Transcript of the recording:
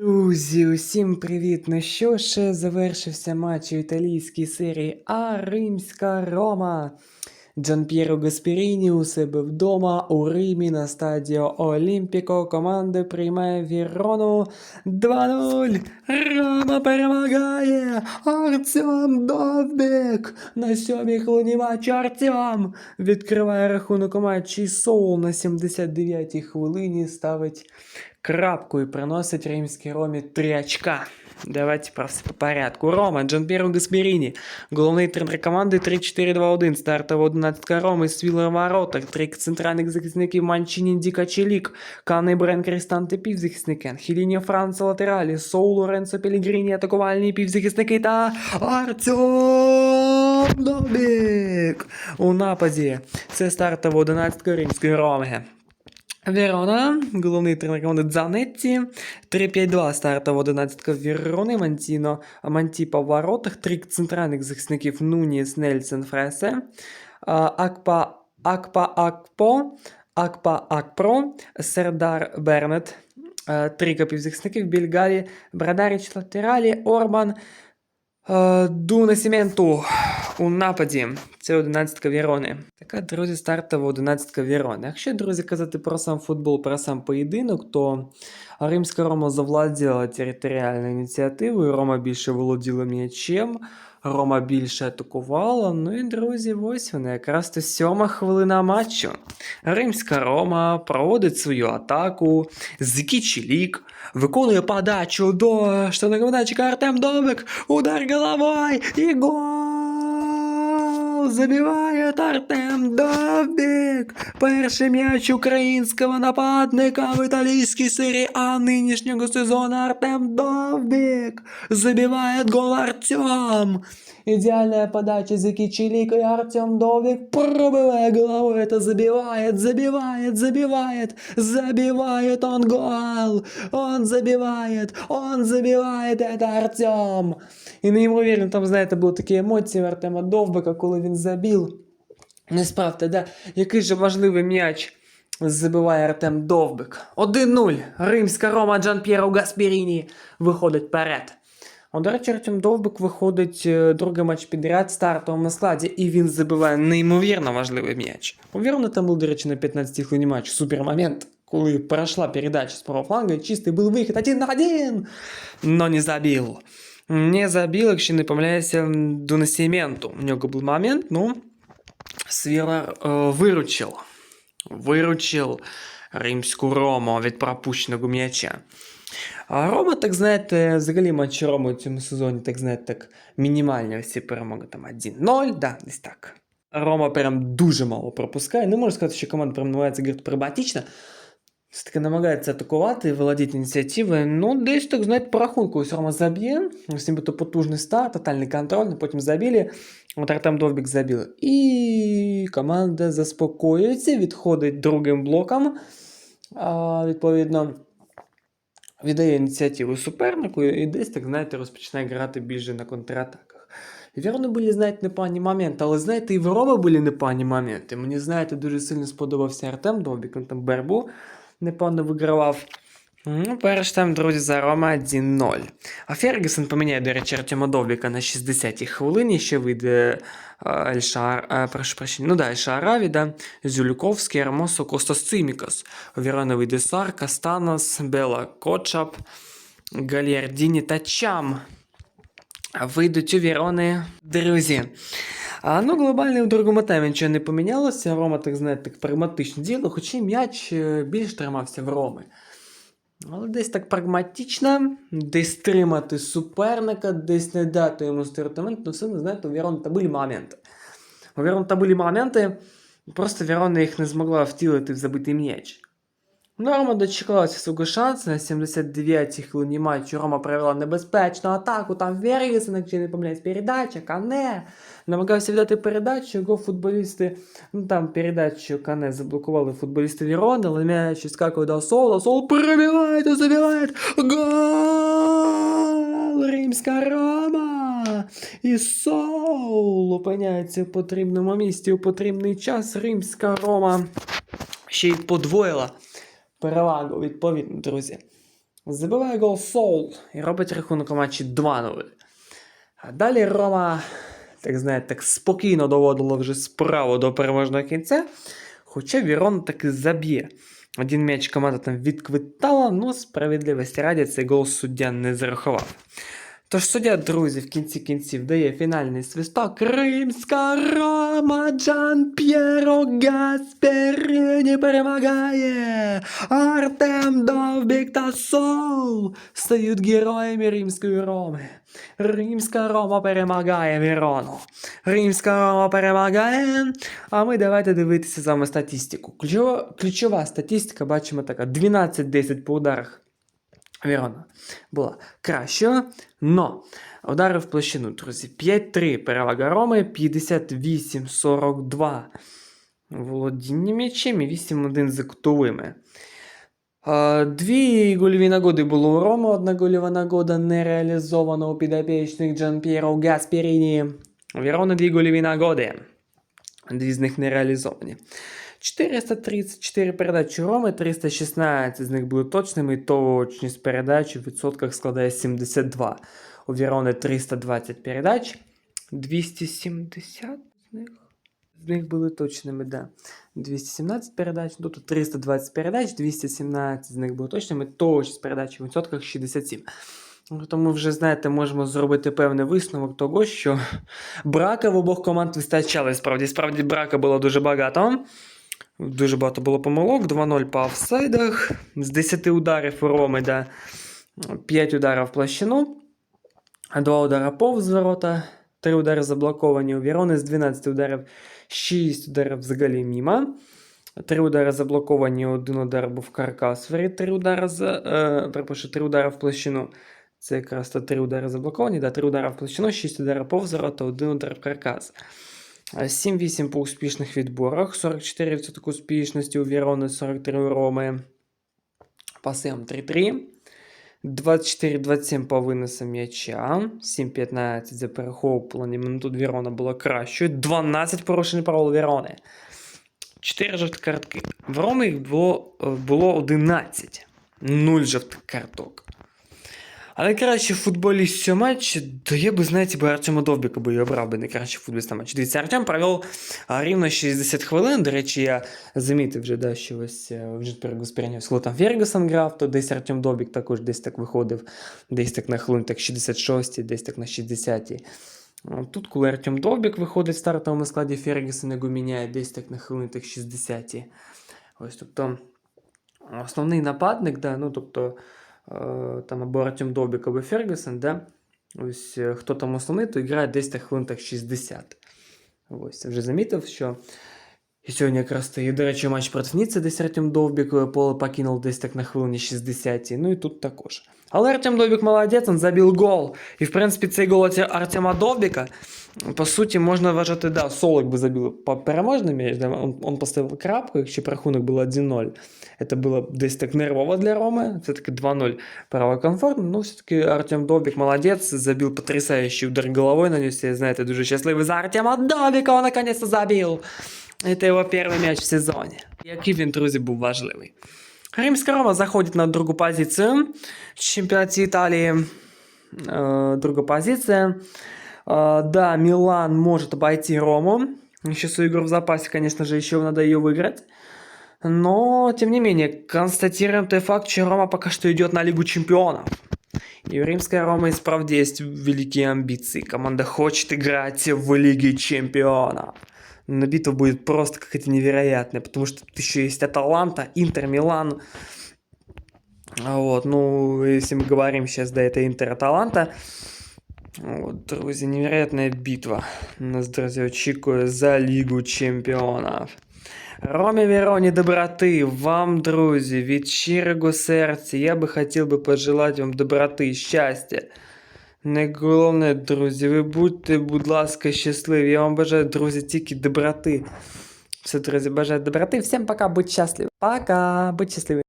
Друзі, усім привіт! Ну що ж, завершився матч у італійській серії А Римська Рома. Джан П'єро Гасперіні у себе вдома у Римі на стадіо Олімпіко команда приймає Вірону 2-0. Рома перемагає! Артем Довбік! На сьомій хвилині матчу Артем відкриває рахунок матчі Соул на 79-й хвилині ставить крапку і приносить римській Ромі 3 очка. Давайте про все по порядку. Рома, Джанпєро Гасперіні, головний тренер команди 3-4-2-1, стартова 11 Роми, Свілер Воротар, три центральних захисників Манчині Діка Челік, Кане Брен Крістанте півзахисники, Анхеліні Франца латералі, Соу Лоренцо Пелігріні атакувальні півзахисники та Артем Добік у нападі. Це стартова 11 римської Роми. Верона, головний тренер команди Дзанетті, 3-5-2 стартова 11 Верони, Мантіно, Мантіпа в воротах, три центральних захисників Нуніс, Нельсен, Фресе, Акпа, Акпа Акпо, Акпа Акпро, Сердар Бернет, три півзахисників Більгалі, Брадаріч латералі, Орбан, е, Ду Насіменту у нападі. Це 11 Вірони. Така, друзі, стартова 11 Вірони. Якщо, друзі, казати про сам футбол, про сам поєдинок, то Римська Рома завладіла територіальною ініціативою, Рома більше володіла м'ячем, Рома більше атакувала. Ну і, друзі, ось вона, якраз то сьома хвилина матчу. Римська Рома проводить свою атаку, Зикічілік виконує подачу до штангодачика Артем Довик, удар головой і гол! Забиває Артем Довбік! Перший м'яч українського нападника в італійській серії А нинішнього сезону Артем Довбік! Забиває гол Артем! Идеальная подача за Кичелика и Артем Довик, пробивая головой, это забивает, забивает, забивает, забивает он гол, он забивает, он забивает, это Артем. І неймовірно, там, знаєте, були такі емоції в Артема Довбика, коли він забив. Не справді, да, який же важливий м'яч забиває Артем Довбик. 1-0. Римська Рома Джан П'єро Гасперіні виходить вперед. А, До речі, Артем Довбик виходить е, другий матч підряд в стартовому складі, і він забиває неймовірно важливий м'яч. Увірно, там був, до речі, на 15-й хвилині матч супер момент, коли пройшла передача з правого фланга, і чистий був вихід один на один, но не забив. Не забив, якщо не помиляюся, до Насіменту. У нього був момент, ну, Свілер е, виручив. Виручив римську Рому від пропущеного м'яча. А Рома, так знаєте, взагалі матчі Роми у цьому сезоні, так знаєте, так мінімальні всі перемоги там 1-0, да, десь так. Рома прям дуже мало пропускає. Не можу сказати, що команда прям намагається грати прагматично. Все-таки намагається атакувати, володіти ініціативою. Ну, десь так, знаєте, по рахунку ось Рома заб'є. Ось нібито потужний старт, тотальний контроль, потім забили. От Артем Довбік забив. І команда заспокоюється, відходить другим блоком. А, відповідно, віддає ініціативу супернику і десь, так знаєте, розпочинає грати більше на контратаках. Вірно були, знаєте, непогані моменти, але знаєте, і в Рома були непогані моменти. Мені, знаєте, дуже сильно сподобався Артем Довбік, він там бербу непогано вигравав. Ну, перш там, друзі, за Рома 1-0. А Фергюсон поміняє, до речі, Артема Довбіка на 60-й хвилині, ще вийде е, Ельшар, е, прошу прощення, ну да, Ельшараві, да, Зюльковський, Ермосо, Костас Цимікас, Вірона вийде Сар, Кастанос, Бела Кочап, Гальярдіні та Чам. Вийдуть у Вірони, друзі. А ну, глобально в другому таймі нічого не помінялося. Рома, так знаєте, так прагматично діло, хоча м'яч е, більш тримався в Роми. Але десь так прагматично, десь тримати суперника, десь не дати йому стартамент, ну все, не знаєте, у Вірон та були моменти. У Вірон та були моменти, просто Вірона їх не змогла втілити в забитий м'яч. Ну, Рома дочекалася свого шансу на 79-й хвилині матчу. Рома провела небезпечну атаку, там Вергісон, якщо не помиляюсь, передача, Кане. Намагався віддати передачу, його футболісти, ну там передачу Кане заблокували футболісти Вірона, але м'яч скакує до Сола, Сол пробиває та забиває. Гол! Римська Рома! І Соул опиняється в потрібному місці у потрібний час. Римська Рома ще й подвоїла перевагу, відповідно, друзі. Забиває гол Соул і робить рахунок у матчі 2-0. А далі Рома, так знаєте, так спокійно доводила вже справу до переможного кінця. Хоча Вірон таки заб'є. Один м'яч команда там відквитала, ну справедливості раді цей гол суддя не зарахував. Тож суддя, друзі, в кінці кінців дає фінальний свисток. Римська Рома Джан П'єро Гасперіні перемагає. Артем Довбік та Соул стають героями Римської Роми. Римська Рома перемагає Вірону. Римська Рома перемагає. А ми давайте дивитися з вами статистику. Ключова, ключова статистика, бачимо така: 12-10 по ударах. Вірона була кращою, но удари в площину, друзі. 5-3 перевага Роми, 58-42 володіння м'ячем і 8-1 за кутовими. Дві гольові нагоди було у Роми, одна гольова нагода не реалізована у підопічних Джан П'єро Гасперіні. У Вірони дві гольові нагоди. Дві з них не реалізовані. 434 передачі Роми, 316 з них були точними, точність передач у відсотках складає 72. У Вірони 320 передач, 270 з них. З них були точними, да. 217 передач, ну, тут 320 передач, 217 з них були точними, точність передач у відсотках 67. Ну, Тому вже, знаєте, можемо зробити певний висновок того, що брака в обох команд вистачало. Справді, справді брака було дуже багато. Дуже багато було помилок, 2-0 по офсайдах. З 10 ударів у Роми, да, 5 ударів в площину, 2 удари повз ворота, 3 удари заблоковані у Вірони, з 12 ударів 6 ударів взагалі мімо. 3 удари заблоковані, 1 удар був каркас, 3 удари, за, е, перепрошую, 3 удари в площину. Це якраз то 3 удари заблоковані, да, 3 удари в площину, 6 ударів повз ворота, 1 удар в каркас. 7-8 по успішних відборах, 44% успішності у Вірони, 43 у Роми. Пасем 3-3. 24-27 по виносам м'яча, 7-15 за перехоплення. Ну, тут Вірона була кращою. 12 порушень правил Вірони. 4 жовті картки. В Роми їх було, е, було 11. 0 жовтих карток. Але краще футболіст цього матчу, то я би, знаєте, би Артема Довбіка би і обрав би найкраще футболіста матчу. Дивіться, Артем провів рівно 60 хвилин. До речі, я замітив вже, да, що ось вже сприйняв, коли там Фергюсон грав, то десь Артем Довбік також десь так виходив, десь так на хвилин так 66, десь так на 60. Тут, коли Артем Довбік виходить в стартовому складі, Фергюсон його міняє десь так на хвилин так 60. Ось, тобто, основний нападник, да, ну, тобто, там або Артем Довбік, або Фергюсон, да, ось е, хто там основний, то грає десь так хвилин так 60. Ось, вже замітив, що і сьогодні якраз то, і, до речі, матч проти Ніцци десь Артем Довбік е, поле покинув десь так на хвилині 60. Ну і тут також. Але Артем Довбік молодець, він забив гол. І, в принципі, цей гол Арте- Артема Довбіка, по суті, можна вважати, да, Солок би забив по- переможний м'яч, да, он, он поставив крапку, якщо б рахунок був 1-0. Це було десь так нервово для Роми, все-таки 2-0 право комфортно, ну все-таки Артем Довбік молодець, забив потрясающий удар головой, нанес, я, знаєте, дуже щасливий за Артема Довбіка, он наконец-то забив. Це його перший м'яч в сезоні. Який він, друзі, був важливий. Римська Рома заходить на другу позицію в чемпіонаті Італії. Э, Друга позиция. Э, Да, Милан может обойти Рому. Сейчас у игр в запасе, конечно же, еще надо ее выиграть. Но, тем не менее, констатируем тот факт, что Рома пока что идет на Лигу Чемпионов. И у римской Ромы и справді есть великие амбиции. Команда хочет играть в Лиге Чемпионов. На битва будет просто какая-то невероятная, потому что тут еще есть Аталанта, Интер, Милан. А Вот, ну, если мы говорим сейчас, да, это Интер Аталанта. Вот, друзі, невероятная битва. Нас, друзі, очікує за Лігу Чемпіонів. Ромі Вероні доброти, вам, друзі, від щирого серця. Я би хотів би пожелати вам доброти, щастя. Найголовне, друзі, ви будьте, будь ласка, щасливі. Я вам бажаю, друзі, тільки доброти. Все, друзі, бажаю доброти. Всім пока, будь щасливі. Пока, будь щасливі.